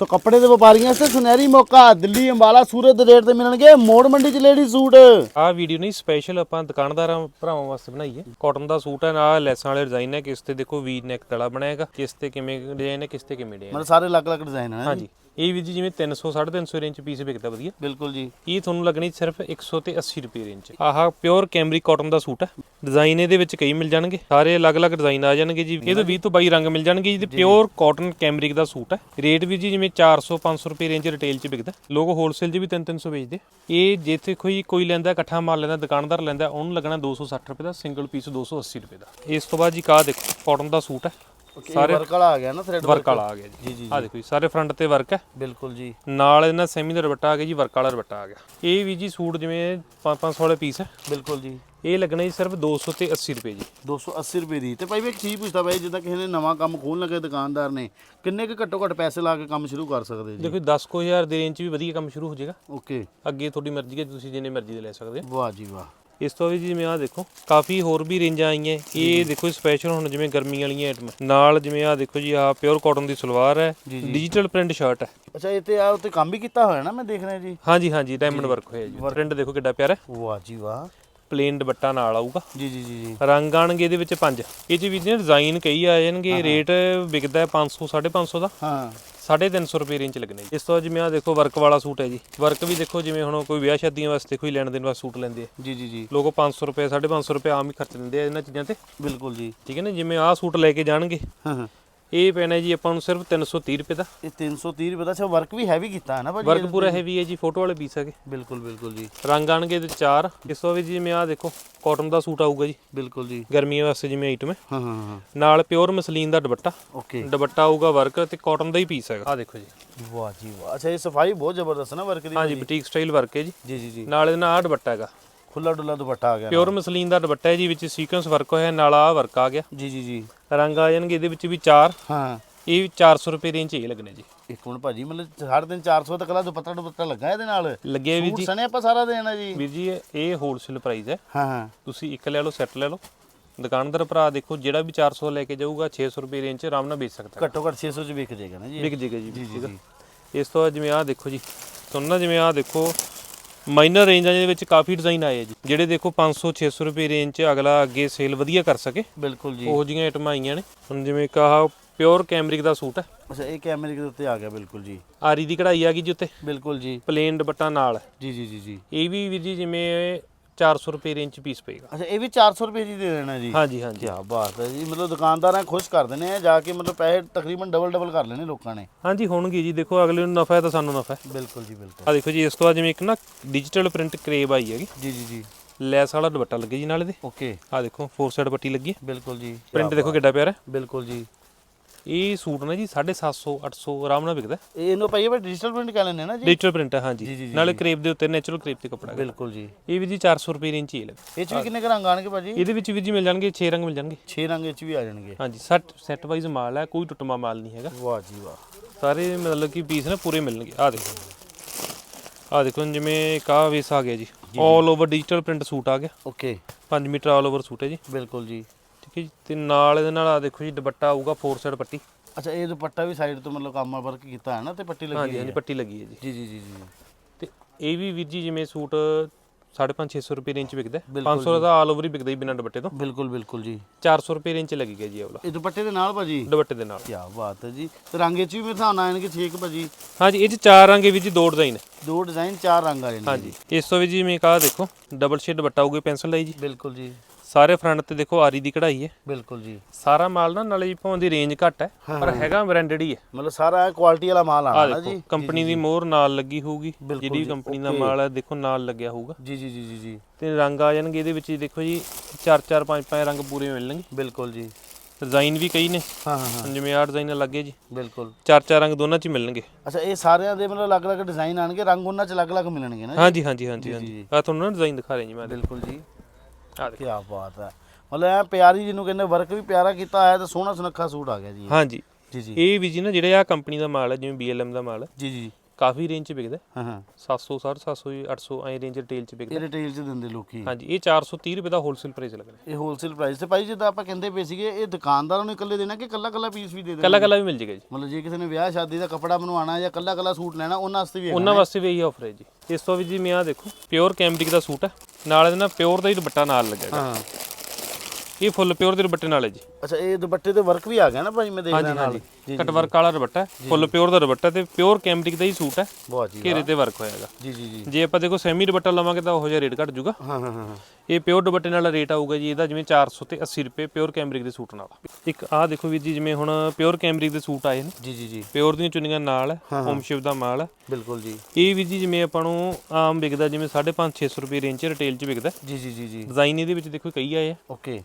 ਸੋ ਕੱਪੜੇ ਦੇ ਵਪਾਰੀਆਂ ਵਾਸਤੇ ਸੁਨਹਿਰੀ ਮੌਕਾ ਦਿੱਲੀ ਅੰਬਾਲਾ ਸੂਰਤ ਦੇ ਰੇਟ ਤੇ ਮਿਲਣਗੇ ਮੋੜ ਮੰਡੀ 'ਚ ਲੇਡੀ ਸੂਟ। ਆਹ ਵੀਡੀਓ ਨਹੀਂ ਸਪੈਸ਼ਲ ਆਪਾਂ ਦੁਕਾਨਦਾਰਾਂ ਭਰਾਵਾਂ ਵਾਸਤੇ ਬਣਾਈ ਹੈ। ਕਾਟਨ ਦਾ ਸੂਟ ਹੈ ਨਾਲ ਲੈਸਾਂ ਵਾਲੇ ਡਿਜ਼ਾਈਨ ਹੈ ਕਿਸ ਤੇ ਦੇਖੋ ਵੀ ਨੈਕ ਗਲਾ ਬਣਿਆ ਹੈਗਾ ਕਿਸ ਤੇ ਕਿਵੇਂ ਡਿਜ਼ਾਈਨ ਹੈ ਕਿਸ ਤੇ ਕਿਵੇਂ ਡਿਜ਼ਾਈਨ ਮਤਲਬ ਸਾਰੇ ਅਲੱਗ-ਅਲੱਗ ਡਿਜ਼ਾਈਨ ਹਨ ਹਾਂਜੀ। ਇਹ ਵੀ ਜੀ ਜਿਵੇਂ 300 350 ਰੇਂਜ ਪੀਸ ਵਿਕਦਾ ਵਧੀਆ। ਬਿਲਕੁਲ ਜੀ। ਇਹ ਤੁਹਾਨੂੰ ਲੱਗਣੀ ਸਿਰਫ 100 ਤੇ 80 ਰੁਪਏ ਰੇਂਜ ਆਹ ਪਿਓਰ ਕੈਮਰੀ ਕਾਟਨ ਦਾ ਸੂਟ ਹੈ। ਡਿਜ਼ਾਈਨ ਇਹਦੇ ਵਿੱਚ ਕਈ ਮਿਲ ਜਾਣਗੇ। ਸਾਰੇ ਅਲੱਗ-ਅਲੱਗ ਡਿਜ਼ਾਈਨ ਆ ਜਾਣਗੇ ਜੀ। ਇਹਦੇ 20 ਤੋਂ 22 ਰੰਗ ਮਿਲ ਜਾਣਗੇ ਜੀ। ਤੇ ਪਿਓਰ ਕਾਟਨ ਕੈਮਰਿਕ ਦਾ ਸੂਟ ਹੈ। ਰੇਟ ਵੀ ਜੀ ਜਿਵੇਂ 400 500 ਰੁਪਏ ਰੇਂਜ ਰਿਟੇਲ 'ਚ ਵਿਕਦਾ। ਲੋਕ ਹੋਲਸੇਲ 'ਚ ਵੀ 3-300 ਵੇਚਦੇ। ਇਹ ਜਿੱਥੇ ਕੋਈ ਕੋਈ ਲੈਂਦਾ ਇਕੱਠਾ ਮਾਲ ਲੈਂਦਾ ਦੁਕਾਨਦਾਰ ਲੈਂਦਾ ਉਹਨੂੰ ਲੱਗਣਾ 260 ਰੁਪਏ ਦਾ ਸਿੰਗਲ ਪੀਸ 280 ਰੁਪਏ ਦਾ। ਇਸ ਤੋਂ ਬਾਅਦ ਜੀ ਕਾ ਦੇਖੋ ਕਾਟਨ ਦਾ ਸੂਟ ਹੈ। ਸਾਰੇ ਵਰਕ ਵਾਲਾ ਆ ਗਿਆ ਨਾ ਥ੍ਰੈਡ ਵਰਕ ਵਾਲਾ ਆ ਗਿਆ ਜੀ। ਜੀ ਆ ਦੇਖੋ ਜੀ ਸਾਰੇ ਫਰੰਟ ਤੇ ਵਰਕ ਹੈ। ਬਿਲਕੁਲ ਜੀ। ਨਾਲ ਇਹਨਾਂ ਸੈਮੀ ਦਾ ਦੁਪੱਟਾ ਆ ਗਿਆ ਜੀ ਵਰਕ ਵਾਲਾ ਦੁਪੱਟਾ ਆ ਗਿਆ। ਇਹ ਵੀ ਜੀ ਸੂਟ ਜਿਵੇਂ 500 ਵਾਲੇ ਪੀਸ ਹੈ। ਬਿਲਕੁਲ ਜੀ। ਇਹ ਲੱਗਣਾ ਜੀ ਸਿਰਫ 200 ਤੇ 80 ਰੁਪਏ ਜੀ। 280 ਰੁਪਏ ਦੀ। ਤੇ ਭਾਈ ਮੈਂ ਇੱਕ ਚੀਜ਼ ਪੁੱਛਦਾ ਭਾਈ ਜਿੱਦਾਂ ਕਿਸੇ ਨੇ ਨਵਾਂ ਕੰਮ ਖੋਲ੍ਹਣ ਲੱਗੇ ਦੁਕਾਨਦਾਰ ਨੇ ਕਿੰਨੇ ਕੁ ਘੱਟੋ ਘੱਟ ਪੈਸੇ ਲਾ ਕੇ ਕੰਮ ਸ਼ੁਰੂ ਕਰ ਸਕਦੇ ਜੀ? ਦੇਖੋ 10 ਕੁ ਹਜ਼ਾਰ ਦੇ ਰੇਂਜ 'ਚ ਵੀ ਵਧੀਆ ਕੰਮ ਸ਼ੁਰੂ ਹੋ ਜਾਏਗਾ। ਓਕੇ। ਅੱਗੇ ਤੁਹਾਡੀ ਮਰਜ਼ੀ ਹੈ ਤੁਸੀਂ ਜਿੰਨੇ ਮਰਜ਼ੀ ਦੇ ਲੈ ਸਕਦੇ ਹੋ। ਵਾਹ ਜੀ ਵਾਹ। ਇਸ ਤੋਂ ਵੀ ਜਿਵੇਂ ਆ ਦੇਖੋ ਕਾਫੀ ਹੋਰ ਵੀ ਰੇਂਜਾਂ ਆਈਆਂ। ਇਹ ਦੇਖੋ ਸਪੈਸ਼ਲ ਹੁਣ ਜਿਵੇਂ ਗਰਮੀ ਵਾਲੀਆਂ ਆਈਟਮ ਨਾਲ ਜਿਵੇਂ ਆ ਦੇਖੋ ਜੀ ਆ ਪਿਓਰ ਕਾਟਨ ਦੀ ਸਲਵਾਰ ਹੈ ਡਿਜੀਟਲ ਪ੍ਰਿੰਟ ਸ਼ਰਟ ਹੈ। ਅੱਛਾ ਇਹ ਤੇ ਆ ਉੱਤੇ ਕੰਮ ਵੀ ਕੀਤਾ ਹੋਇਆ ਨਾ ਮੈਂ ਦੇਖ ਰਿਹਾ ਜੀ। ਹਾਂਜੀ ਹਾਂਜੀ ਡਾਇਮੰਡ ਵਰਕ ਹੋਇਆ ਜੀ। ਪ੍ਰਿੰਟ ਦੇਖੋ ਕਿੱਡਾ ਪਿਆਰਾ ਵਾਹ ਜੀ ਵਾਹ। ਪਲੇਨ ਦੁਪੱਟਾ ਨਾਲ ਆਊਗਾ। ਜੀ ਜੀ ਜੀ ਜੀ। ਰੰਗ ਆਣਗੇ ਇਹਦੇ ਵਿੱਚ ਪੰਜ। ਇਹ ਚ ਵੀ ਡਿਜ਼ਾਈਨ ਕਈ ਆ ਜਾਣਗੇ ਰੇਟ ਵਿਕਦਾ ਹੈ 500 550 ਦਾ। ਹਾਂ। 350 ਰੁਪਏ ਰੇਂਜ ਲੱਗਣੇ ਜੀ। ਇਸ ਤੋਂ ਜਿਵੇਂ ਆ ਦੇਖੋ ਵਰਕ ਵਾਲਾ ਸੂਟ ਹੈ ਜੀ। ਵਰਕ ਵੀ ਦੇਖੋ ਜਿਵੇਂ ਹੁਣ ਕੋਈ ਵਿਆਹ ਸ਼ਾਦੀਆਂ ਵਾਸਤੇ ਕੋਈ ਲੈਣ ਦੇਣ ਵਾਸਤੇ ਸੂਟ ਲੈਂਦੇ ਆ। ਜੀ ਜੀ ਜੀ। ਲੋਕ 500 ਰੁਪਏ 550 ਰੁਪਏ ਆਮ ਹੀ ਖਰਚ ਦਿੰਦੇ ਆ ਇਹਨਾਂ ਚੀਜ਼ਾਂ ਤੇ। ਬਿਲਕੁਲ ਜੀ। ਠੀਕ ਹੈ ਨਾ ਜਿਵੇਂ ਆਹ ਸੂਟ ਲੈ ਕੇ ਜਾਣਗੇ। ਹਾਂ ਹਾਂ। ਇਹ ਪੈਣਾ ਜੀ ਆਪਾਂ ਨੂੰ ਸਿਰਫ 330 ਰੁਪਏ ਦਾ। ਇਹ 330 ਰੁਪਏ ਦਾ ਅੱਛਾ ਵਰਕ ਵੀ ਹੈਵੀ ਕੀਤਾ ਹੈ ਨਾ ਭਾਜੀ ਵਰਕ ਪੂਰਾ ਹੈਵੀ ਹੈ ਜੀ ਫੋਟੋ ਵਾਲੇ ਪੀਸ ਹੈਗੇ। ਬਿਲਕੁਲ ਬਿਲਕੁਲ ਜੀ। ਰੰਗ ਆਣਗੇ ਇਹਦੇ ਚਾਰ ਇਸ ਤੋਂ ਵੀ ਜਿਵੇਂ ਆ ਦੇਖੋ ਕਾਟਨ ਦਾ ਸੂਟ ਆਊਗਾ ਜੀ। ਬਿਲਕੁਲ ਜੀ। ਗਰਮੀਆਂ ਵਾਸਤੇ ਜਿਵੇਂ ਆਈਟਮ ਹੈ। ਹਾਂ ਹਾਂ ਹਾਂ। ਨਾਲ ਪਿਓਰ ਮਸਲੀਨ ਦਾ ਦੁਪੱਟਾ। ਓਕੇ ਦੁਪੱਟਾ ਆਊਗਾ ਵਰਕ ਤੇ ਕਾਟਨ ਦਾ ਹੀ ਪੀਸ ਹੈਗਾ। ਆ ਦੇਖੋ ਜੀ। ਵਾਹ ਜੀ ਵਾਹ। ਅੱਛਾ ਇਹ ਸਫ਼ਾਈ ਬਹੁਤ ਜ਼ਬਰਦਸਤ ਹੈ ਨਾ ਵਰਕ ਦੀ ਹਾਂਜੀ ਬੁਟੀਕ ਸਟਾਈਲ ਵਰਕ ਹੈ ਜੀ। ਜੀ ਜੀ ਜੀ। ਨਾਲ ਇਹਦੇ ਆਹ ਦੁਪੱਟਾ ਹੈਗਾ। ਖੁੱਲਾ ਡੁੱਲਾ ਦੁਪੱਟਾ ਆ ਗਿਆ। ਪਿਓਰ ਮਸਲੀਨ ਦਾ ਦੁਪੱਟਾ ਹੈ ਜੀ ਵਿੱਚ ਸੀਕੁਐਂਸ ਵਰਕ ਹੋਇਆ ਨਾਲ ਆਹ ਵਰਕ ਆ ਗਿਆ। ਜੀ ਜੀ ਜੀ। ਰੰਗ ਆ ਜਾਣਗੇ ਇਹਦੇ ਵਿੱਚ ਵੀ ਚਾਰ। ਹਾਂ। ਇਹ ਵੀ 400 ਰੁਪਏ ਰੇਂਜ 'ਚ ਇਹ ਲੱਗਣੇ ਜੀ। ਇੱਕ ਮਿੰਟ ਭਾਜੀ ਮਤਲਬ ਸਾਢੇ ਤਿੰਨ 400 ਤੱਕ ਦਾ ਦੁਪੱਟਾ ਦੁਪੱਟਾ ਲੱਗਾ ਇਹਦੇ ਨਾਲ? ਲੱਗੇ ਵੀ ਜੀ। ਸਣੇ ਆਪਾਂ ਸਾਰਾ ਦੇਣਾ ਜੀ। ਵੀਰ ਜੀ ਇਹ- ਹੋਲਸੇਲ ਪ੍ਰਾਈਸ ਹੈ। ਹਾਂ ਹਾਂ। ਤੁਸੀਂ ਇੱਕ ਲੈ ਲਓ ਸੈੱਟ ਲੈ ਲਓ। ਦੁਕਾਨਦਾਰ ਭਰਾ ਦੇਖੋ ਜਿਹੜਾ ਵੀ 400 ਲੈ ਕੇ ਜਾਊਗਾ 600 ਰੁਪਏ ਰੇਂਜ 'ਚ ਆਰਾਮ ਨਾਲ ਵੇਚ ਸਕਦਾ। ਘੱਟੋ ਘੱਟ 600 ਚ ਵਿਕ ਜਾਏਗਾ ਨਾ ਜੀ। ਵਿਕ ਜੇਗਾ ਜੀ ਠੀਕ। ਇਸ ਤੋਂ ਜਿਵੇਂ ਆਹ ਦੇਖੋ ਜੀ। ਤੁਹਾਨੂੰ ਨਾ ਜਿਵੇਂ ਆਹ ਦੇਖੋ ਮਾਈਨਰ ਰੇਂਜਾਂ ਦੇ ਵਿੱਚ ਕਾਫੀ ਡਿਜ਼ਾਈਨ ਆਏ ਆ ਜੀ ਜਿਹੜੇ ਦੇਖੋ 500 600 ਰੁਪਏ ਰੇਂਜ 'ਚ ਅਗਲਾ ਅੱਗੇ ਸੇਲ ਵਧੀਆ ਕਰ ਸਕੇ। ਬਿਲਕੁਲ ਜੀ। ਉਹੋ ਜਿਹੀਆਂ ਆਈਟਮਾਂ ਆਈਆਂ ਨੇ। ਹੁਣ ਜਿਵੇਂ ਇੱਕ ਆਹ ਪਿਓਰ ਕੈਮਰਿਕ ਦਾ ਸੂਟ ਹੈ। ਅੱਛਾ ਇਹ ਕੈਮਰੇ ਦੇ ਉੱਤੇ ਆ ਗਿਆ ਬਿਲਕੁਲ ਜੀ। ਆਰੀ ਦੀ ਕਢਾਈ ਆ ਗਈ ਜੀ ਉੱਤੇ। ਬਿਲਕੁਲ ਜੀ। ਪਲੇਨ ਦੁਪੱਟਾ ਨਾਲ। ਜੀ ਜੀ ਜੀ ਜੀ। ਇਹ ਵੀ ਵੀਰ ਜੀ ਜਿਵੇਂ 400 ਰੁਪਏ ਰੇਂਜ ਪੀਸ ਪਏਗਾ। ਅੱਛਾ ਇਹ ਵੀ 400 ਰੁਪਏ ਜੀ ਦੇ ਦੇਣਾ ਜੀ? ਹਾਂਜੀ ਹਾਂਜੀ। ਕੀ ਬਾਤ ਹੈ ਜੀ। ਮਤਲਬ ਦੁਕਾਨਦਾਰਾਂ ਖੁਸ਼ ਕਰ ਦਿੰਦੇ ਆ ਜਾ ਕੇ ਮਤਲਬ ਪੈਸੇ ਤਕਰੀਬਨ ਡਬਲ ਡਬਲ ਕਰ ਲੈਣੇ ਲੋਕਾਂ ਨੇ। ਹਾਂਜੀ ਹੋਣਗੇ ਜੀ। ਦੇਖੋ ਅਗਲੇ ਨੂੰ ਨਫਾ ਹੈ ਤਾਂ ਸਾਨੂੰ ਨਫਾ ਹੈ। ਬਿਲਕੁਲ ਜੀ ਬਿਲਕੁਲ। ਆ ਦੇਖੋ ਜੀ ਇਸ ਤੋਂ ਬਾਅਦ ਜਿਵੇਂ ਇੱਕ ਨਾ ਡਿਜੀਟਲ ਪ੍ਰਿੰਟ ਕਰੇਬ ਆਈ ਹੈਗੀ। ਜੀ ਜੀ ਜੀ। ਲੈਸ ਵਾਲਾ ਦੁਪੱਟਾ ਲੱਗੇ ਜੀ ਨਾਲ ਇਹਦੇ ਓਕੇ। ਆ ਦੇਖੋ ਫੋਰ ਸਾਈਡ ਪੱਟੀ ਲੱਗੀ ਹੈ। ਬਿਲਕੁਲ ਜੀ। ਪ੍ਰਿੰਟ ਦੇਖੋ ਕਿੱਡਾ ਪਿਆਰਾ ਹੈ। ਬਿਲਕੁਲ ਜੀ। ਇਹ ਸੂਟ ਨਾ ਜੀ 750 800 ਆਰਾਮ ਨਾਲ ਵਿਕਦਾ। ਇਹ ਇਹਨੂੰ ਬਈ ਡਿਜੀਟਲ ਪ੍ਰਿੰਟ ਕਰ ਲੈਂਦੇ ਨਾ ਜੀ? ਡਿਜੀਟਲ ਪ੍ਰਿੰਟ ਹੈ ਜੀ, ਨਾਲੇ ਕਰੇਬ ਦੇ ਉੱਤੇ ਨੇਚਰਲ ਕਰੇਬ ਤੇ ਕੱਪੜਾ ਬਿਲਕੁਲ ਜੀ। ਇਹ ਵੀ ਜੀ 400 ਰੁਪਏ ਰੇਂਜ 'ਚ ਹੀ ਲੱਗ ਇਹ ਚ ਵੀ ਕਿੰਨੇ ਕੁ ਰੰਗ ਆਣਗੇ ਭਾਜੀ ਇਹਦੇ ਵਿੱਚ ਵੀ ਜੀ ਮਿਲ ਜਾਣਗੇ 6 ਰੰਗ ਮਿਲ ਜਾਣਗੇ। 6 ਰੰਗ ਇਹ ਚ ਵੀ ਆ ਜਾਣਗੇ। ਹਾਂਜੀ ਸੈਟ ਸੈਟ ਵਾਈਜ਼ ਮਾਲ ਹੈ ਕੋਈ ਟੁੱਟਮਾ ਮਾਲ ਨਹੀਂ ਹੈਗਾ। ਵਾਹ ਜੀ ਵਾਹ। ਸਾਰੇ ਮਤਲਬ ਕਿ ਪੀਸ ਨਾ ਪੂਰੇ ਮਿਲਣਗੇ। ਆ ਦੇਖੋ। ਆ ਦੇਖੋ ਜਿਵੇਂ ਇੱਕ ਆਹ ਵੇਸ ਆ ਗਿਆ ਜੀ। All over digital print suit ਆ ਗਿਆ। Okay 5 metre all over suit ਹੈ ਜੀ। ਬਿਲਕੁਲ ਜੀ। ਠੀਕ ਹੈ ਜੀ ਤੇ ਨਾਲ ਇਹਦੇ ਨਾਲ ਆ ਦੇਖੋ ਜੀ ਦੁਪੱਟਾ ਆਊਗਾ ਫੋਰ ਸਾਈਡ ਪੱਟੀ। ਅੱਛਾ ਇਹ ਦੁਪੱਟਾ ਵੀ ਸਾਈਡ ਤੋਂ ਮਤਲਬ ਕੰਮ ਵਰਕ ਕੀਤਾ ਹੈ ਨਾ ਤੇ ਪੱਟੀ ਲੱਗੀ ਹਾਂਜੀ ਹੋਈ ਹਾਂਜੀ ਹੈ। ਪੱਟੀ ਲੱਗੀ ਹੈ ਜੀ। ਜੀ ਜੀ ਜੀ ਜੀ ਤੇ ਇਹ ਵੀ ਵੀਰ ਜੀ ਜਿਵੇਂ ਸੂਟ 550 600 ਰੁਪਏ ਰੇਂਜ ਵਿਕਦਾ ਹੈ। ਬਿਲਕੁਲ 500 ਦਾ ਆਲ ਓਵਰ ਹੀ ਵਿਕਦਾ ਹੀ ਬਿਨਾਂ ਦੁਪੱਟੇ ਤੋਂ। ਬਿਲਕੁਲ ਬਿਲਕੁਲ ਜੀ। 400 ਰੁਪਏ ਰੇਂਜ 'ਚ ਲੱਗੇਗਾ ਜੀ ਇਹ ਵਾਲਾ। ਇਹ ਦੁਪੱਟੇ ਦੇ ਨਾਲ ਭਾਜੀ? ਦੁਪੱਟੇ ਦੇ ਨਾਲ। ਕੀ ਬਾਤ ਹੈ ਜੀ। ਤੇ ਰੰਗ ਚ ਵੀ ਮੇਰੇ ਹਿਸਾਬ ਨਾਲ ਆਣਗੇ ਠੀਕ ਭਾਜੀ? ਹਾਂਜੀ ਇਹ 'ਚ ਚਾਰ ਰੰਗ ਹੈ ਵੀਰ ਜੀ ਦੋ ਡਿਜ਼ਾਈਨ ਦੋ ਡਿਜ਼ਾਈਨ ਚਾਰ ਰੰਗ ਆ ਜਾਣਗੇ ਹਾਂਜੀ ਇਸ ਤੋਂ ਵੀ ਜੀ ਮੈਂ ਕਹਾ ਦੇਖੋ ਡਬਲ ਸ਼ੇਡ ਦੁਪੱਟਾ ਆਊਗਾ ਪੈਨਸਲ ਲਾਈ ਜੀ। ਬਿਲਕੁਲ ਜੀ। ਸਾਰੇ ਫਰੰਟ ਤੇ ਦੇਖੋ ਆਰੀ ਦੀ ਕਢਾਈ ਹੈ। ਬਿਲਕੁਲ ਜੀ। ਸਾਰਾ ਮਾਲ ਨਾ ਨਾਲੇ ਭਾਵੇਂ ਦੀ ਰੇਂਜ ਘੱਟ ਹੈ ਪਰ ਹੈਗਾ ਬ੍ਰਾਂਡਡ ਹੀ ਹੈ। ਮਤਲਬ ਸਾਰਾ ਕੁਆਲਿਟੀ ਵਾਲਾ ਮਾਲ ਆ ਆਣਾ ਜੀ? ਕੰਪਨੀ ਦੀ ਮੋਹਰ ਨਾਲ ਲੱਗੀ ਹੋਊਗੀ। ਜਿਹੜੀ ਕੰਪਨੀ ਦਾ। ਮਾਲ ਹੈ ਦੇਖੋ ਨਾਲ ਲੱਗਿਆ ਹੋਊਗਾ। ਜੀ ਜੀ ਜੀ ਜੀ ਤੇ ਰੰਗ ਆ ਜਾਣਗੇ ਇਹਦੇ ਵਿੱਚ ਦੇਖੋ ਜੀ 4 4 5 5 ਰੰਗ ਪੂਰੇ ਮਿਲਣਗੇ। ਬਿਲਕੁਲ ਜੀ। ਡਿਜ਼ਾਈਨ ਵੀ ਕਈ ਨੇ। ਹਾਂ ਹਾਂ ਜਿਵੇਂ ਆਹ ਡਿਜ਼ਾਈਨ ਲੱਗੇ ਜੀ। ਬਿਲਕੁਲ। ਚਾਰ ਚਾਰ ਰੰਗ ਦੋਨਾਂ 'ਚ ਮਿਲਣਗੇ। ਅੱਛਾ ਇਹ ਸਾਰਿਆਂ ਦੇ ਮਤਲਬ ਅਲੱਗ-ਅਲੱਗ ਡਿਜ਼ਾਈਨ ਆਣਗੇ ਰੰਗ ਉਹਨਾਂ ਚ ਅਲੱਗ-ਅਲੱਗ ਮਿਲਣਗੇ ਨਾ ਹਾਂਜੀ ਹਾਂਜੀ ਹਾਂਜੀ ਹਾਂਜੀ। ਆ ਤੁਹਾਨੂੰ ਨਾ ਡਿਜ਼ਾਈਨ ਦਿਖਾ ਰਿਹਾ ਜੀ ਮੈਂ। ਬਿਲਕੁਲ ਜੀ। ਆ ਕੀ ਬਾਤ ਹੈ। ਮਤਲਬ ਐ ਪਿਆਰੀ ਜਿਹਨੂੰ ਕਹਿੰਦੇ ਵਰਕ ਵੀ ਪਿਆਰਾ ਕੀਤਾ ਹੋਇਆ ਤੇ ਸੋਹਣਾ ਸੁਨੱਖਾ ਸੂਟ ਆ ਗਿਆ ਜੀ। ਹਾਂਜੀ। ਜੀ ਜੀ। ਇਹ ਵੀ ਜੀ ਨਾ ਜਿਹੜੇ ਆ ਕੰਪਨੀ ਦਾ ਮਾਲ ਹੈ ਜਿਵੇਂ BLM ਦਾ ਮਾਲ ਹੈ। ਜੀ ਜੀ। ਕਾਫੀ ਰੇਂਜ 'ਚ ਵਿਕਦਾ ਹਾਂ। ਹਾਂ 700 750 800 ਐ ਰੇਂਜ ਰਿਟੇਲ 'ਚ ਵਿਕਦਾ ਇਹ ਰਿਟੇਲ 'ਚ ਦਿੰਦੇ ਲੋਕੀ। ਹਾਂਜੀ ਇਹ 430 ਰੁਪਏ ਦਾ ਹੋਲਸੇਲ ਪ੍ਰਾਈਸ ਲੱਗਣਾ ਇਹ ਹੋਲਸੇਲ ਪ੍ਰਾਈਸ ਤੇ ਭਾਈ ਜਿੱਦਾਂ ਆਪਾਂ ਕਹਿੰਦੇ ਪਏ ਸੀਗੇ ਇਹ ਦੁਕਾਨਦਾਰਾਂ ਨੂੰ ਇਕੱਲੇ ਦੇਣਾ ਕਿ ਕੱਲਾ ਕੱਲਾ ਪੀਸ ਵੀ ਦੇ ਦੇਣਾ? ਕੱਲਾ ਕੱਲਾ ਵੀ ਮਿਲ ਜੇਗਾ ਜੀ। ਮਤਲਬ ਜੇ ਕਿਸੇ ਨੇ ਵਿਆਹ ਸ਼ਾਦੀ ਦਾ ਕੱਪੜਾ ਬਣਵਾਉਣਾ ਜਾਂ ਕੱਲਾ ਕੱਲਾ ਸੂਟ ਲੈਣਾ ਉਹਨਾਂ ਵਾਸਤੇ ਵੀ ਹੈਗਾ ਉਹਨਾਂ ਵਾਸਤੇ ਵੀ ਇਹੀ ਆਫਰ ਹੈ ਜੀ। ਇਸ ਤੋਂ ਵੀ ਜੀ ਮੈਂ ਆ ਦੇਖੋ ਪਿਓਰ ਕੈਂਬਰਿਕ ਦਾ ਸੂਟ ਹੈ। ਨਾਲ ਇਹਦੇ ਨਾਲ ਪਿਓਰ ਦਾ ਹੀ ਦੁਪੱਟਾ ਨਾਲ ਲੱਗੇਗਾ। ਹਾਂ। ਇਹ ਫੁੱਲ ਪਿਓਰ ਦੇ ਦੁਪੱਟੇ ਨਾਲ ਹੈ ਜੀ। ਅੱਛਾ ਇਹ ਦੁਪੱਟੇ ਤੇ ਵਰਕ ਵੀ ਆ ਗਿਆ ਨਾ ਭਾਈ ਮੈਂ ਦੇਖਦਾ ਨਾਲ। ਜੀ ਕਟ ਵਰਕ ਵਾਲਾ ਦੁਪੱਟਾ ਫੁੱਲ ਪਿਓਰ ਦਾ ਦੁਪੱਟਾ ਤੇ ਪਿਓਰ ਕੈਂਬਰਿਕ ਦਾ ਹੀ ਸੂਟ ਹੈ ਬਹੁਤ ਜੀ ਘੇਰੇ ਤੇ ਵਰਕ ਹੋਏਗਾ ਜੀ ਜੀ ਜੀ। ਜੇ ਆਪਾਂ ਦੇਖੋ ਸੈਮੀ ਦੁਪੱਟਾ ਲਵਾਂਗੇ ਤਾਂ ਉਹ ਜਿਹਾ ਰੇਟ ਘਟ ਜਾਊਗਾ। ਹਾਂ ਹਾਂ ਹਾਂ। ਇਹ ਪਿਓਰ ਦੁਪੱਟੇ ਨਾਲ ਰੇਟ ਆਊਗਾ ਜੀ ਇਹਦਾ ਜਿਵੇਂ 400 ਤੇ 80 ਰੁਪਏ ਪਿਓਰ ਕੈਂਬਰਿਕ ਦੇ ਸੂਟ ਨਾਲ। ਇੱਕ ਆਹ ਦੇਖੋ ਵੀਰ ਜੀ ਜਿਵੇਂ ਹੁਣ ਪਿਓਰ ਕੈਂਬਰਿਕ ਦੇ ਸੂਟ ਆਏ ਨੇ। ਜੀ ਜੀ ਜੀ। ਪਿਓਰ ਦੀਆਂ ਚੁੰਨੀਆਂ ਨਾਲ ਹੋਮ ਸ਼ਿਪ ਦਾ ਮਾਲ ਬਿਲਕੁਲ ਜੀ। ਇਹ ਵੀ ਜੀ ਜਿਵੇਂ ਆਪਾਂ ਨੂੰ ਆਮ ਵਿਕਦਾ ਜਿਵੇਂ 550 600 ਰੁਪਏ ਰੇਂਜ 'ਚ ਰਿਟੇਲ 'ਚ ਵਿਕਦਾ ਜੀ ਜੀ ਜੀ ਜੀ। ਡਿਜ਼ਾਈਨ ਇਹਦੇ ਵਿੱਚ ਦੇਖੋ ਕਈ ਆਏ ਆ। ਓਕੇ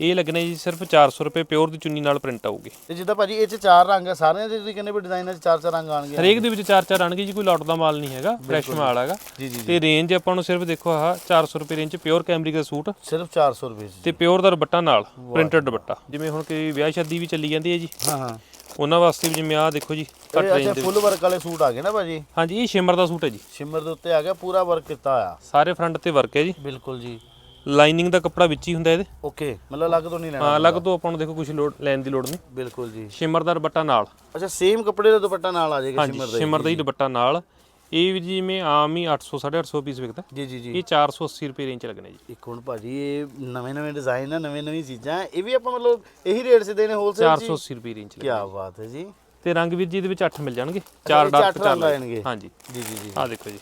ਇਹ ਲੱਗਣਾ ਜੀ ਸਿਰਫ 400 ਰੁਪਏ ਪਿਓਰ ਦੀ ਚੁੰਨੀ ਨਾਲ ਪ੍ਰਿੰਟ ਆਊਗੀ। ਤੇ ਜਿੱਦਾਂ ਭਾਜੀ ਇਹ ਚ ਚਾਰ ਰੰਗ ਆ ਸਾਰਿਆਂ ਦੇ ਤੁਸੀਂ ਕਹਿੰਦੇ ਵੀ ਡਿਜ਼ਾਈਨਾਂ ਚ ਚਾਰ ਚਾਰ ਰੰਗ ਆਣਗੇ ਹਰੇਕ ਦੇ ਵਿੱਚ ਚਾਰ ਚਾਰ ਆਣਗੇ ਜੀ ਕੋਈ ਲੋਟ ਦਾ ਮਾਲ ਨਹੀਂ ਹੈਗਾ ਫਰੈਸ਼ ਮਾਲ ਹੈਗਾ। ਜੀ ਜੀ ਤੇ ਰੇਂਜ ਆਪਾਂ ਨੂੰ ਸਿਰਫ ਦੇਖੋ ਆਹ 400 ਰੁਪਏ ਰੇਂਜ 'ਚ ਪਿਓਰ ਕੈਮਰਿਕ ਦਾ ਸੂਟ ਸਿਰਫ 400 ਰੁਪਏ ਤੇ ਪਿਓਰ ਦਾ ਦੁਪੱਟਾ ਨਾਲ ਪ੍ਰਿੰਟਡ ਦੁਪੱਟਾ। ਜਿਵੇਂ ਹੁਣ ਕੋਈ ਵਿਆਹ ਸ਼ਾਦੀ ਵੀ ਚੱਲੀ ਜਾਂਦੀ ਹੈ ਜੀ। ਹਾਂ ਹਾਂ। ਉਹਨਾਂ ਵਾਸਤੇ ਵੀ ਜਿਵੇਂ ਆਹ ਦੇਖੋ ਜੀ ਘੱਟ ਰੇਂਜ ਦੇ ਫੁੱਲ ਵਰਕ ਵਾਲੇ ਸੂਟ ਆ ਗਏ ਨਾ ਭਾਜੀ? ਹਾਂਜੀ ਇਹ ਸ਼ਿਮਰ ਦਾ ਸੂਟ ਹੈ ਜੀ। ਸ਼ਿਮਰ ਦੇ ਉੱਤੇ ਆ ਗਿਆ ਪੂਰਾ ਵਰਕ ਕੀਤਾ ਆ ਸਾਰੇ ਫਰੰਟ ਤੇ ਵਰਕ ਹੈ ਜੀ। ਬਿਲਕੁਲ ਜੀ। ਲਾਈਨਿੰਗ ਦਾ ਕੱਪੜਾ ਵਿੱਚ ਹੀ ਹੁੰਦਾ ਇਹਦੇ। ਓਕੇ ਮਤਲਬ ਅਲੱਗ ਤੋਂ ਨਹੀਂ ਲੈਣਾ ਹਾਂ ਅਲੱਗ ਤੋਂ ਆਪਾਂ ਨੂੰ ਦੇਖੋ ਕੁਝ ਲੋਡ ਲੈਣ ਦੀ ਲੋੜ ਨਹੀਂ। ਬਿਲਕੁਲ ਜੀ। ਸ਼ਿਮਰ ਦਾ ਦੁਪੱਟਾ ਨਾਲ। ਅੱਛਾ ਸੇਮ ਕੱਪੜੇ ਦਾ ਦੁਪੱਟਾ ਨਾਲ ਆ ਜਾਏਗਾ ਸ਼ਿਮਰ ਦਾ ਸ਼ਿਮਰ ਦਾ ਹੀ ਦੁਪੱਟਾ ਨਾਲ। ਇਹ ਵੀ ਜਿਵੇਂ ਆਮ ਹੀ 800 850 ਪੀਸ ਵਿਕਦਾ। ਜੀ ਜੀ ਜੀ। ਇਹ 480 ਰੁਪਏ ਰੇਂਜ 'ਚ ਲੱਗਣੇ ਜੀ। ਇੱਕ ਹੁਣ ਭਾਜੀ ਇਹ ਨਵੇਂ ਨਵੇਂ ਡਿਜ਼ਾਈਨ ਆ ਨਵੇਂ ਨਵੀਂ ਚੀਜ਼ਾਂ। ਇਹ ਵੀ ਆਪਾਂ ਮਤਲਬ ਇਹੀ ਰੇਟ 'ਚ ਦੇਣੇ ਹੋਲਸੇਲ 'ਚ 480 ਰੁਪਏ ਰੇਂਜ 'ਚ ਕੀ ਬਾਤ ਹੈ ਜੀ। ਤੇ ਰੰਗ ਵੀ ਜੀ ਇਹਦੇ ਵਿੱਚ 8 ਮਿਲ ਜਾਣਗੇ। ਇਹ ਚਾਰ ਚ ਡਾਰਕ ਅੱਠ ਚਾਰ ਰੰਗ ਆ ਜਾਣਗੇ। ਹਾਂਜੀ। ਜੀ ਜੀ ਜੀ। ਆਹ ਦੇਖੋ ਜੀ।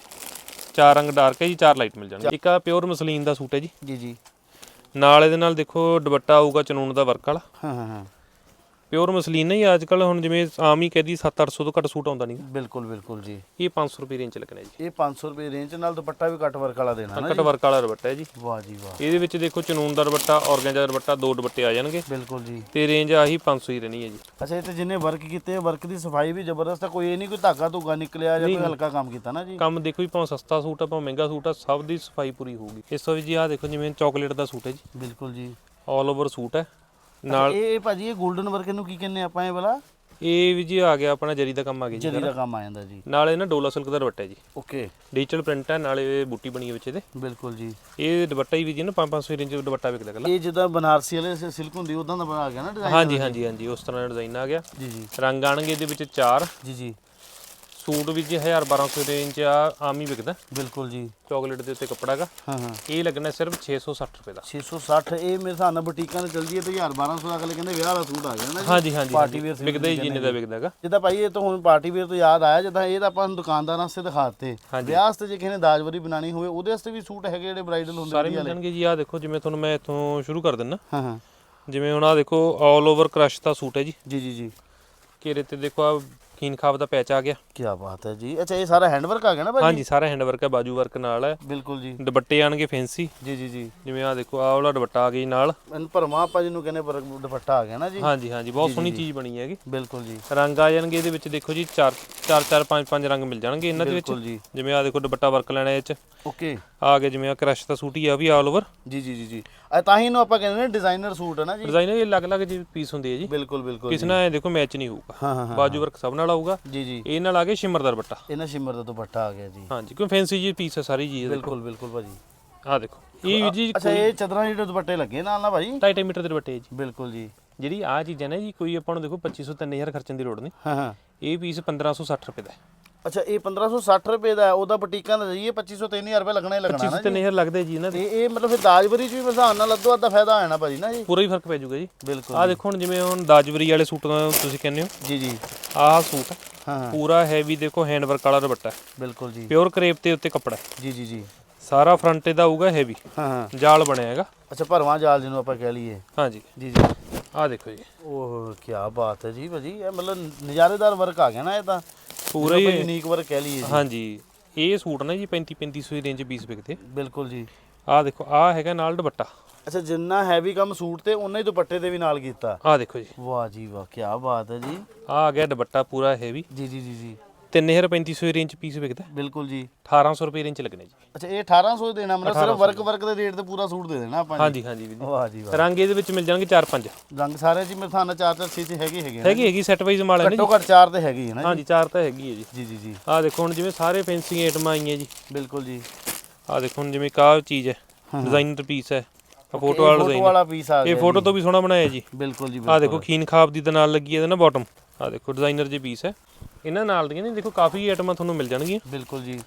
ਚਾਰ ਰੰਗ ਡਾਰਕ ਹੈ ਜੀ ਚਾਰ ਲਾਈਟ ਮਿਲ ਜਾਣਗੇ। ਇੱਕ ਆ ਪਿਓਰ ਮਸਲੀਨ ਦਾ ਸੂਟ ਹੈ ਜੀ। ਜੀ ਜੀ। ਨਾਲ ਇਹਦੇ ਨਾਲ ਦੇਖੋ ਦੁਪੱਟਾ ਆਊਗਾ ਚਨੂਨ ਦਾ ਵਰਕ ਵਾਲਾ। ਹਾਂ ਹਾਂ ਹਾਂ। ਪਿਓਰ ਮਸਲੀਨ ਨਹੀਂ ਅੱਜ ਕੱਲ ਹੁਣ ਜਿਵੇਂ ਆਮ ਹੀ ਕਹਦੀ 7-800 ਤੋਂ ਘੱਟ ਸੂਟ ਆਉਂਦਾ ਨਹੀਂ ਬਿਲਕੁਲ ਬਿਲਕੁਲ ਜੀ। ਇਹ 500 ਰੁਪਏ ਰੇਂਜ ਲੱਗਣਾ ਜੀ। ਇਹ 500 ਰੁਪਏ ਰੇਂਜ ਨਾਲ ਦੁਪੱਟਾ ਵੀ ਕੱਟ ਵਰਕ ਵਾਲਾ ਦੇਣਾ ਨਾ ਕੱਟ ਵਰਕ ਵਾਲਾ ਦੁਪੱਟਾ ਹੈ ਜੀ। ਵਾਹ ਜੀ ਵਾਹ। ਇਹਦੇ ਵਿੱਚ ਦੇਖੋ ਚਨੂਨ ਦਾ ਦੁਪੱਟਾ ਔਰਗੈਂਜਾ ਦਾ ਦੁਪੱਟਾ ਦੋ ਦੁਪੱਟੇ ਆ ਜਾਣਗੇ। ਬਿਲਕੁਲ ਜੀ। ਤੇ ਰੇਂਜ ਆਹੀ 500 ਹੀ ਰਹਿਣੀ ਹੈ ਜੀ। ਅੱਛਾ ਇਹ ਤੇ ਜਿੰਨੇ ਵਰਕ ਕੀਤੇ ਵਰਕ ਦੀ ਸਫ਼ਾਈ ਵੀ ਜ਼ਬਰਦਸਤ ਆ ਕੋਈ ਇਹ ਨਹੀਂ ਕੋਈ ਧਾਗਾ ਧੁਗਾ ਨਿਕਲਿਆ ਜਾਂ ਕੋਈ ਹਲਕਾ ਕੰਮ ਕੀਤਾ ਨਾ ਜੀ? ਕੰਮ ਦੇਖੋ ਜੀ ਭਾਵੇਂ ਸਸਤਾ ਸੂਟ ਆ ਭਾਵੇਂ ਮਹਿੰਗਾ ਸੂਟ ਆ ਸਭ ਦੀ ਸਫ਼ਾਈ ਪੂਰੀ ਹੋਊਗੀ। ਇਸ ਤੋਂ ਵੀ ਜੀ ਆਹ ਦੇਖੋ ਜਿਵੇਂ ਚਾਕਲੇਟ ਦਾ ਸੂਟ ਹੈ ਜੀ। ਬਿਲਕੁਲ ਜੀ। ਆਲ ਓਵਰ ਸੂਟ ਹੈ। ਨਾਲ ਇਹ ਭਾਜੀ ਇਹ 골ਡਨ ਵਰਕ ਇਹਨੂੰ ਕੀ ਕਹਿੰਦੇ ਆਪਾਂ ਇਹ ਵਾਲਾ? ਇਹ ਵੀ ਜੀ ਆ ਗਿਆ ਆਪਣਾ ਜਰੀ ਦਾ ਕੰਮ ਆ ਗਿਆ ਜੀ ਜਰੀ ਦਾ ਕੰਮ ਆ ਜਾਂਦਾ ਜੀ। ਨਾਲ ਇਹ ਨਾ ਡੋਲਾ ਸਿਲਕ ਦਾ ਦੁਪੱਟਾ ਹੈ ਜੀ। ਓਕੇ। ਡਿਜੀਟਲ ਪ੍ਰਿੰਟ ਹੈ ਨਾਲੇ ਬੂਟੀ ਬਣੀ ਹੈ ਵਿੱਚ ਇਹਦੇ। ਬਿਲਕੁਲ ਜੀ। ਇਹ ਦੁਪੱਟਾ ਹੀ ਵੀ ਜੀ ਨਾ 5-500 ਰੇਂਜ ਦਾ ਦੁਪੱਟਾ ਵਿਕਦਾ ਕੱਲਾ ਇਹ ਜਿੱਦਾਂ ਬਨਾਰਸੀ ਵਾਲੇ ਸਿਲਕ ਹੁੰਦੀ ਉਦਾਂ ਦਾ ਬਣਾ ਗਿਆ ਨਾ ਡਿਜ਼ਾਈਨ ਹਾਂਜੀ ਹਾਂਜੀ ਹਾਂਜੀ ਉਸ ਤਰ੍ਹਾਂ ਦਾ ਡਿਜ਼ਾਈਨ ਆ ਗਿਆ। ਜੀ ਜੀ। ਰੰਗ ਆਣਗੇ ਇਹਦੇ ਵਿੱਚ ਚਾਰ। ਜੀ ਜੀ। ਸੂਟ ਵੀ ਜੀ 1000 1200 ਰੇਂਜ ਆ ਆਮ ਹੀ ਵਿਕਦਾ। ਬਿਲਕੁਲ ਜੀ। ਚਾਕਲੇਟ ਦੇ ਉੱਤੇ ਕੱਪੜਾ ਹੈਗਾ। ਹਾਂ ਹਾਂ। ਇਹ ਲੱਗਣਾ ਸਿਰਫ 660 ਰੁਪਏ ਦਾ। 660 ਇਹ ਮੇਰੇ ਹਿਸਾਬ ਨਾਲ ਬੁਟੀਕਾਂ ਤੇ ਚੱਲ ਜੀਏ ਤੇ 1000 1200 ਦਾ ਅਗਲੇ ਕਹਿੰਦੇ ਵਿਆਹ ਵਾਲਾ ਸੂਟ ਆ ਨਾ ਜੀ। ਹਾਂਜੀ ਹਾਂਜੀ ਪਾਰਟੀ। ਵੇਅਰ ਵਿਕਦਾ ਹੀ ਜਿੰਨੇ ਦਾ ਵਿਕਦਾ ਹੈਗਾ। ਜਿੱਦਾਂ ਭਾਈ ਇਹ ਤਾਂ ਹੁਣ ਪਾਰਟੀ ਵੇਅਰ ਤੋਂ ਯਾਦ ਆਇਆ ਜਿੱਦਾਂ ਇਹ ਤਾਂ ਆਪਾਂ ਨੂੰ ਦੁਕਾਨਦਾਰਾਂ ਵਾਸਤੇ ਦਿਖਾਤੇ। ਵਿਆਹ ਵਾਸਤੇ ਜੇ ਕਿਸੇ ਨੇ ਦਾਜਵਰੀ ਬਣਾਣੀ ਹੋਵੇ ਉਹਦੇ ਵਾਸਤੇ ਵੀ ਸੂਟ ਹੈਗੇ ਜਿਹੜੇ ਬ੍ਰਾਈਡਲ ਹੁੰਦੇ ਸਾਰੇ ਵਧੀਆ ਮਿਲ ਵਾਲੇ। ਜਾਣਗੇ ਜੀ। ਆ ਦੇਖੋ ਜਿਵੇਂ ਤੁਹਾਨੂੰ ਮੈਂ ਇੱਥੋਂ ਸ਼ੁਰੂ ਕਰ ਦਿੰਦਾ ਹਾਂ ਹਾਂ। ਜਿਵੇਂ ਹੁਣ ਆ ਦੇਖੋ ਆਲ ਓਵਰ ਕ੍ਰਸ਼ ਦਾ ਸੂਟ ਹੈ ਜੀ। ਜੀ ਜੀ ਜੀ। ਘੇਰੇ ਤੇ ਦੇਖੋ ਆ ਖੀਨ ਖਾਬ ਦਾ ਪੈਚ ਆ ਗਿਆ। ਕੀ ਬਾਤ ਹੈ ਜੀ। ਅੱਛਾ ਇਹ ਸਾਰਾ ਹੈਂਡ ਵਰਕ ਆ ਗਿਆ ਨਾ ਭਾਈ ਹਾਂਜੀ ਸਾਰਾ ਹੈਂਡ ਵਰਕ ਹੈ ਬਾਜੂ ਵਰਕ ਨਾਲ ਹੈ। ਬਿਲਕੁਲ ਜੀ। ਦੁਪੱਟੇ ਆਣਗੇ ਫੈਂਸੀ ਜੀ ਜੀ ਜੀ। ਜਿਵੇਂ ਆ ਦੇਖੋ ਆਹ ਵਾਲਾ ਦੁਪੱਟਾ ਆ ਗਿਆ ਜੀ ਨਾਲ। ਇਹਨੂੰ ਭਰਮਾ ਆਪਾਂ ਜਿਹਨੂੰ ਕਹਿੰਦੇ ਪਰ ਦੁਪੱਟਾ ਆ ਗਿਆ ਨਾ ਜੀ। ਹਾਂਜੀ ਹਾਂਜੀ ਬਹੁਤ ਸੋਹਣੀ ਚੀਜ਼ ਬਣੀ ਹੈਗੀ। ਬਿਲਕੁਲ ਜੀ। ਰੰਗ ਆ ਜਾਣਗੇ ਇਹਦੇ ਵਿੱਚ ਦੇਖੋ ਜੀ 4 4 4 5 5 ਰੰਗ ਮਿਲ ਜਾਣਗੇ ਇਹਨਾਂ ਦੇ ਵਿੱਚ। ਬਿਲਕੁਲ ਜੀ। ਜਿਵੇਂ ਆ ਦੇਖੋ ਦੁਪੱਟਾ ਵਰਕ ਲੈਣਾ ਇਹ ਚ। ਓਕੇ। ਆ ਗਿਆ ਜਿਵੇਂ ਆ ਕ੍ਰਸ਼ ਦਾ ਸੂਟ ਹੀ ਆ ਵੀ ਆਲ ਓਵਰ ਜੀ ਜੀ ਜੀ ਜੀ। ਆ ਤਾਂ ਹੀ ਇਹਨੂੰ ਆਪਾਂ ਕਹਿੰਦੇ ਨੇ ਡਿਜ਼ਾਈਨਰ ਸੂਟ ਹੈ ਨਾ ਜੀ? ਡਿਜ਼ਾਈਨ ਇਹ ਅਲੱਗ-ਅਲੱਗ ਜੀ ਪੀਸ ਹੁੰਦੇ ਆ ਜੀ। ਬਿਲਕੁਲ ਬਿਲਕੁਲ ਕਿਸੇ ਨਾਲ ਇਹ ਦੇਖੋ ਮੈਚ ਨਹੀਂ ਹੋਊਗਾ। ਹਾਂ ਹਾਂ ਹਾਂ ਬਾਜੂ ਵਰਕ ਸਭ ਨਾਲ ਆਊਗਾ। ਜੀ ਜੀ। ਇਹ ਨਾਲ ਆ ਗਿਆ ਸ਼ਿਮਰ ਦਾ ਦੁਪੱਟਾ। ਇਹਨਾਂ ਸ਼ਿਮਰ ਦਾ ਦੁਪੱਟਾ ਆ ਗਿਆ ਜੀ। ਹਾਂਜੀ ਕੋਈ ਫੈਂਸੀ ਜੀ ਪੀਸ ਹੈ ਸਾਰੀ ਚੀਜ਼ ਬਿਲਕੁਲ ਬਿਲਕੁਲ ਭਾਜੀ। ਆ ਦੇਖੋ। ਇਹ ਵੀ ਜੀ ਅੱਛਾ ਇਹ ਚਦਰਾਂ ਜਿਹੜੇ ਦੁਪੱਟੇ ਲੱਗੇ ਨਾਲ ਨਾ ਭਾਜੀ? 2.5 ਮੀਟਰ ਦੇ ਦੁਪੱਟੇ ਆ ਜੀ। ਬਿਲਕੁਲ ਜੀ। ਜਿਹੜੀ ਆ ਚੀਜ਼ਾਂ ਨੇ ਜੀ ਕੋਈ ਆਪਾਂ ਨੂੰ ਦੇਖੋ 2500 3000 ਖਰਚਣ ਦੀ ਲੋੜ ਨਹੀਂ। ਹਾਂ ਹਾਂ। ਇਹ ਪੀਸ 1560 ਰੁਪਏ ਦਾ ਹੈ। ਅੱਛਾ ਇਹ 1560 ਰੁਪਏ ਦਾ ਹੈ, ਉਹਦਾ ਬੁਟੀਕਾਂ ਦਾ ਜਾਈਏ 2500 3000 ਰੁਪਏ ਲੱਗਣਾ ਹੀ ਲੱਗਣਾ 2500 ਨਾ ਜੀ। 3000 ਲੱਗਦਾ ਜੀ ਇਹਨਾਂ ਦੇ। ਇਹ ਮਤਲਬ ਫਿਰ ਦਾਜਵਰੀ ਚ ਵੀ ਮਸਾਨ ਨਾਲ ਅੱਧੋ ਅੱਧਾ ਫਾਇਦਾ ਆਣਾ ਭਾਜੀ ਨਾ ਜੀ। ਪੂਰਾ ਹੀ ਫ਼ਰਕ ਪੈ ਜਾਊਗਾ ਜੀ। ਬਿਲਕੁਲ ਆ ਦੇਖੋ ਹੁਣ ਜਿਵੇਂ ਹੁਣ ਦਾਜਵਰੀ ਵਾਲੇ ਸੂਟ ਦਾ ਤੁਸੀਂ ਕਹਿੰਦੇ ਹੋ। ਜੀ ਜੀ। ਆਹ ਸੂਟ ਹੈ। ਹਾਂ ਹਾਂ। ਪੂਰਾ ਹੈਵੀ ਦੇਖੋ ਹੈਂਡ ਵਰਕ ਵਾਲਾ ਦੁਪੱਟਾ ਹੈ। ਬਿਲਕੁਲ ਜੀ। ਪਿਓਰ ਕਰੇਪ ਦੇ ਉੱਤੇ ਕੱਪੜਾ ਹੈ। ਜੀ ਜੀ ਜੀ। ਸਾਰਾ ਫਰੰਟ ਇਹਦਾ ਆਊਗਾ ਹੈਵੀ ਹਾਂ ਹਾਂ। ਜਾਲ ਬਣਿਆ ਹੈਗਾ। ਅੱਛਾ ਭਰਵਾਂ ਜਾਲ ਜਿਹਨੂੰ ਆਪਾਂ ਕਹਿ ਲਈਏ। ਹਾਂਜੀ ਜੀ। ਜੀ ਆਹ ਦੇਖੋ ਜੀ। ਓਹ ਕੀ ਬਾਤ ਹੈ ਜੀ ਭਾਜੀ। ਇਹ ਮਤਲਬ ਨਜ਼ਾਰੇਦਾਰ ਵਰਕ ਆ ਗਿਆ ਨਾ ਇਹ ਤਾਂ। ਪੂਰਾ ਹੀ ਯੂਨੀਕ ਵਰਕ ਕਹਿ ਲਈਏ ਜੀ। ਹਾਂਜੀ ਇਹ ਸੂਟ ਨਾ ਜੀ 35 3500 ਦੀ ਰੇਂਜ 20 ਵਿਕਦੇ ਬਿਲਕੁਲ ਜੀ। ਆਹ ਦੇਖੋ ਆਹ ਹੈਗਾ ਨਾਲ ਦੁਪੱਟਾ। ਅੱਛਾ ਜਿੰਨਾ ਹੈਵੀ ਕੰਮ ਸੂਟ ਤੇ ਉਨਾ ਹੀ ਦੁਪੱਟੇ ਤੇ ਵੀ ਨਾਲ ਕੀਤਾ। ਆਹ ਦੇਖੋ ਜੀ। ਵਾਹ ਜੀ ਵਾਹ ਕੀ ਬਾਤ ਹੈ ਜੀ। ਆਹ ਆ ਗਿਆ ਦੁਪੱਟਾ ਪੂਰਾ ਹੈਵੀ ਜੀ ਜੀ ਜੀ ਜੀ। 3350 ਰੇਂਜ ਪੀਸ ਵਿਕਦਾ। ਬਿਲਕੁਲ ਜੀ। 1800 ਰੁਪਏ ਰੇਂਜ ਲੱਗਣੇ ਜੀ। ਅੱਛਾ ਇਹ 1800 ਦੇਣਾ ਮਤਲਬ ਸਿਰਫ ਵਰਕ ਵਰਕ ਦੇ ਰੇਟ ਤੇ ਪੂਰਾ ਸੂਟ ਦੇ ਦੇਣਾ ਆਪਾਂ ਜੀ। ਹਾਂਜੀ ਹਾਂਜੀ ਵੀਰ ਵਾਹ ਜੀ ਵਾਹ। ਰੰਗ ਇਹਦੇ ਵਿੱਚ ਮਿਲ ਜਾਣਗੇ 4-5 ਰੰਗ ਸਾਰੇ ਜੀ ਮੇਰੇ ਥਾਂ ਨਾਲ ਚਾਰ ਚਾਰ ਛੇ ਛੇ ਹੈਗੇ ਹੈਗੇ। ਹੈਗੀ ਹੈਗੀ ਸੈੱਟ ਵਾਈਜ਼ ਮਾਲ ਹੈ ਨੇ ਘੱਟੋ ਘੱਟ ਚਾਰ ਤੇ ਹੈਗੇ ਹੀ ਹੈ ਨਾ ਹਾਂਜੀ ਚਾਰ ਤਾਂ ਹੈਗੀ ਹੈ ਜੀ। ਜੀ ਜੀ ਜੀ। ਆਹ ਦੇਖੋ ਹੁਣ ਜਿਵੇਂ ਸਾਰੇ ਫੈਂਸੀ ਆਈਟਮਾਂ ਆਈਆਂ ਜੀ। ਬਿਲਕੁਲ ਜੀ। ਆਹ ਦੇਖੋ ਹੁਣ ਜਿਵੇਂ ਕਾਹ ਚੀਜ਼ ਹੈ ਡਿਜ਼ਾਈਨਰ ਪੀਸ ਹੈ। ਆ ਫੋਟੋ ਵਾਲਾ ਡਿਜ਼ਾਈਨ ਵਾਲਾ ਪੀਸ ਆ ਇਹ ਫੋਟੋ ਤੋਂ ਵੀ ਸੋਹਣਾ ਬਣਾਇਆ ਜੀ। ਬਿਲਕੁਲ ਜੀ ਆਹ ਦੇਖੋ ਖੀਨ ਖਾਬ ਦੀ ਦੇ ਨਾਲ ਲੱਗੀ ਇਹਦੇ ਨਾ ਬਾਟਮ ਆਹ ਦੇਖੋ ਡਿਜ਼ਾਈਨਰ ਜੀ ਪੀਸ ਹੈ। ਇਹਨਾਂ ਨਾਲ ਦੀਆਂ ਨੇ ਦੇਖੋ ਕਾਫੀ ਆਈਟਮਾਂ ਤੁਹਾਨੂੰ ਮਿਲ ਜਾਣਗੀਆਂ। ਬਿਲਕੁਲ ਜੀ।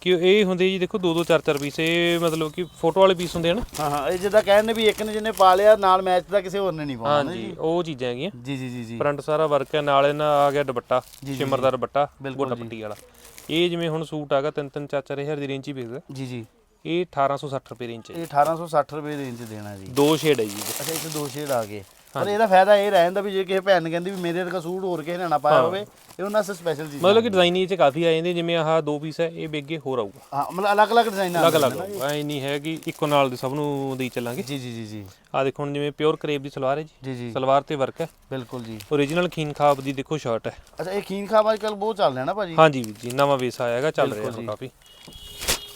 ਕਿ ਇਹ ਹੁੰਦੇ ਜੀ ਦੇਖੋ ਦੋ ਦੋ ਚਾਰ ਚਾਰ ਪੀਸ ਇਹ ਮਤਲਬ ਕਿ ਫੋਟੋ ਵਾਲੇ ਪੀਸ ਹੁੰਦੇ ਹਨ ਹਾਂ ਹਾਂ ਇਹ ਜਿੱਦਾਂ ਕਹਿੰਦੇ ਵੀ ਇੱਕ ਨੇ ਜਿਹਨੇ ਪਾ ਲਿਆ ਨਾਲ ਮੈਚ ਦਾ ਕਿਸੇ ਹੋਰ ਨੇ ਨਹੀਂ ਪਾਉਣਾ ਹਾਂਜੀ ਉਹ ਚੀਜ਼ਾਂ ਹੈਗੀਆਂ। ਜੀ ਜੀ ਜੀ ਜੀ। ਫਰੰਟ ਸਾਰਾ ਵਰਕ ਹੈ ਨਾਲ ਇਹਨਾਂ ਆ ਗਿਆ ਦੁਪੱਟਾ ਸ਼ਿਮਰ ਦਾ ਦੁਪੱਟਾ ਗੋਟਾ ਪੱਟੀ ਵਾਲਾ। ਇਹ ਜਿਵੇਂ ਹੁਣ ਸੂਟ ਆਗਾ ਤਿੰਨ ਤਿੰਨ ਚਾਰ ਚਾਰ ਹਜ਼ਾਰ ਦੀ ਰੇਂਜ ਹੀ ਵਿਕਦਾ ਜੀ ਜੀ। ਇਹ 1860 ਰੁਪਏ ਰੇਂਜ ਹੈ। ਇਹ 1860 ਰੁਪਏ ਰੇਂਜ ਦੇਣਾ ਜੀ। ਦੋ ਸ਼ੇਡ ਹੈ ਜੀ। ਅੱਛਾ ਇੱਥੇ ਦੋ ਸ਼ੇਡ ਆ ਗਏ। ਪਰ ਇਹਦਾ ਫਾਇਦਾ ਇਹ ਰਹਿ ਜਾਂਦਾ ਵੀ ਜੇ ਕਿਸੇ ਭੈਣ ਨੇ ਕਹਿੰਦੀ ਵੀ ਮੇਰੇ ਵਰਗਾ ਸੂਟ ਹੋਰ ਕਿਸੇ ਨੇ ਨਾ ਪਾਇਆ ਹੋਵੇ ਇਹ ਉਹਨਾਂ ਵਾਸਤੇ ਸਪੈਸ਼ਲ ਚੀਜ਼ ਮਤਲਬ ਕਿ ਡਿਜ਼ਾਈਨ ਇਹ ਚ ਕਾਫੀ ਆ ਜਾਂਦੇ ਜਿਵੇਂ ਆਹ ਦੋ ਪੀਸ ਹੈ ਇਹ ਬੇਗੇ ਹੋਰ ਆਊਗਾ। ਹਾਂ ਮਤਲਬ ਅਲੱਗ-ਅਲੱਗ ਡਿਜ਼ਾਈਨ ਅਲੱਗ ਅਲੱਗ ਆਊਗਾ ਐ ਨਹੀਂ ਹੈ ਕਿ ਇੱਕੋ ਨਾਲ ਦੇ ਸਭ ਨੂੰ ਦੇਈ ਚੱਲਾਂਗੇ। ਜੀ ਜੀ ਜੀ ਜੀ। ਆਹ ਦੇਖੋ ਹੁਣ ਜਿਵੇਂ ਪਿਓਰ ਕਰੇਪ ਦੀ ਸਲਵਾਰ ਹੈ ਜੀ। ਜੀ ਜੀ। ਸਲਵਾਰ ਤੇ ਵਰਕ ਹੈ। ਬਿਲਕੁਲ ਜੀ। ਓਰੀਜਨਲ ਖੀਨ ਖਾਬ ਦੀ ਦੇਖੋ ਸ਼ਰਟ ਹੈ। ਅੱਛਾ ਇਹ ਖੀਨ ਖਾਬ ਅੱਜ ਕੱਲ ਬਹੁਤ ਚੱਲ ਰਿਹਾ ਨਾ ਭਾਜੀ? ਹਾਂਜੀ ਜੀ ਨਵਾਂ ਵੇਸ ਆਇਆ ਹੈਗਾ ਚੱਲ ਰਿਹਾ ਕਾਫੀ।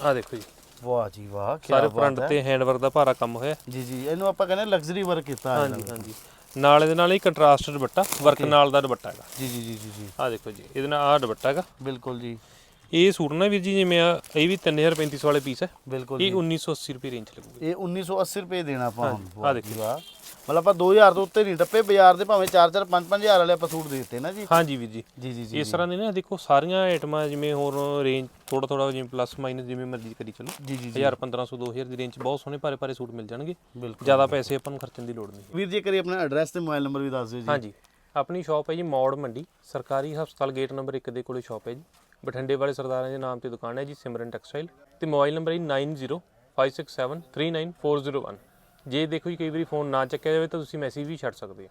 ਆਹ ਦੇਖੋ ਜੀ। ਵਾਹ ਜੀ ਵਾਹ ਕੀ ਸਾਰੇ ਫਰੰਟ ਤੇ ਹੈਂਡ ਵਰਕ ਦਾ ਭਾਰਾ ਕੰਮ ਹੋਇਆ। ਜੀ ਜੀ ਇਹਨੂੰ ਆਪਾਂ ਕਹਿੰਦੇ ਲਗਜ਼ਰੀ ਵਰਕ ਕੀਤਾ ਹੈ ਹਾਂਜੀ ਹਾਂਜੀ। ਨਾਲ ਇਹਦੇ ਨਾਲ ਹੀ ਕੰਟਰਾਸਟ ਦੁਪੱਟਾ ਵਰਕ ਨਾਲ ਦਾ ਦੁਪੱਟਾ ਹੈਗਾ। ਜੀ ਜੀ ਜੀ ਜੀ ਆਹ ਦੇਖੋ ਜੀ ਇਹਦੇ ਨਾਲ ਆਹ ਦੁਪੱਟਾ ਹੈਗਾ। ਬਿਲਕੁਲ ਜੀ। ਇਹ ਸੂਟ ਨਾ ਵੀਰ ਜੀ ਜਿਵੇਂ ਆ ਇਹ ਵੀ 3350 ਵਾਲੇ ਪੀਸ ਹੈ। ਬਿਲਕੁਲ ਇਹ 1980 ਰੁਪਏ ਰੇਂਜ ਲੱਗੂਗਾ। ਇਹ 1980 ਰੁਪਏ ਦੇਣਾ ਆਪਾਂ ਵਾਹ ਦੇਖੋ। ਵਾਹ। ਮਤਲਬ ਆਪਾਂ 2000 ਤੋਂ ਉੱਤੇ ਨਹੀਂ ਟੱਪੇ ਬਾਜ਼ਾਰ ਦੇ ਭਾਵੇਂ 4-4 5-5000 ਵਾਲੇ ਆਪਾਂ ਸੂਟ ਦੇ ਦਿੱਤੇ ਨਾ ਜੀ। ਹਾਂਜੀ ਵੀਰ ਜੀ। ਜੀ ਜੀ ਜੀ ਇਸ ਤਰ੍ਹਾਂ ਦੇ ਨਾ ਦੇਖੋ ਸਾਰੀਆਂ ਆਈਟਮਾਂ ਜਿਵੇਂ ਹੋਰ ਰੇਂਜ ਥੋੜਾ ਥੋੜਾ ਜਿਵੇਂ ਪਲੱਸ ਮਾਈਨਸ ਜਿਵੇਂ ਮਰਜ਼ੀ ਕਰੀ ਚਲੋ। ਜੀ ਜੀ ਜੀ। 1000 1500 2000 ਦੀ ਰੇਂਜ 'ਚ ਬਹੁਤ ਸੋਹਣੇ ਭਾਰੇ ਭਾਰੇ ਸੂਟ ਮਿਲ ਜਾਣਗੇ। ਜ਼ਿਆਦਾ ਪੈਸੇ ਆਪਾਂ ਨੂੰ ਖਰਚਣ ਦੀ ਲੋੜ ਨਹੀਂ। ਵੀਰ ਜੀ ਕਰੀ ਆਪਣਾ ਐਡਰੈਸ ਤੇ ਮੋਬਾਈਲ ਨੰਬਰ ਵੀ ਦੱਸ ਦਿਓ ਜੀ। ਹਾਂਜੀ। ਆਪਣੀ ਸ਼ਾਪ ਹੈ ਜੀ ਮੌੜ ਮੰਡੀ ਸਰਕਾਰੀ ਹਸਪਤਾਲ ਗੇਟ ਨੰਬਰ 1 ਦੇ ਕੋਲੇ ਸ਼ਾਪ ਹੈ ਜੀ। ਬਠਿੰਡੇ ਵਾਲੇ ਸਰਦਾਰਾਂ ਦੇ ਨਾਮ ਤੇ ਦੁਕਾਨ ਹੈ ਜੀ ਸਿਮਰਨ ਟੈਕਸਟਾਈਲ। ਤੇ ਮੋਬਾਈਲ ਨੰਬਰ ਹੈ 9056739401 ਜੇ ਦੇਖੋ ਜੀ ਕਈ ਵਾਰੀ ਫੋਨ ਨਾ ਚੱਕਿਆ ਜਾਵੇ ਤਾਂ ਤੁਸੀਂ ਮੈਸੇਜ ਵੀ ਛੱਡ ਸਕਦੇ ਹੋ।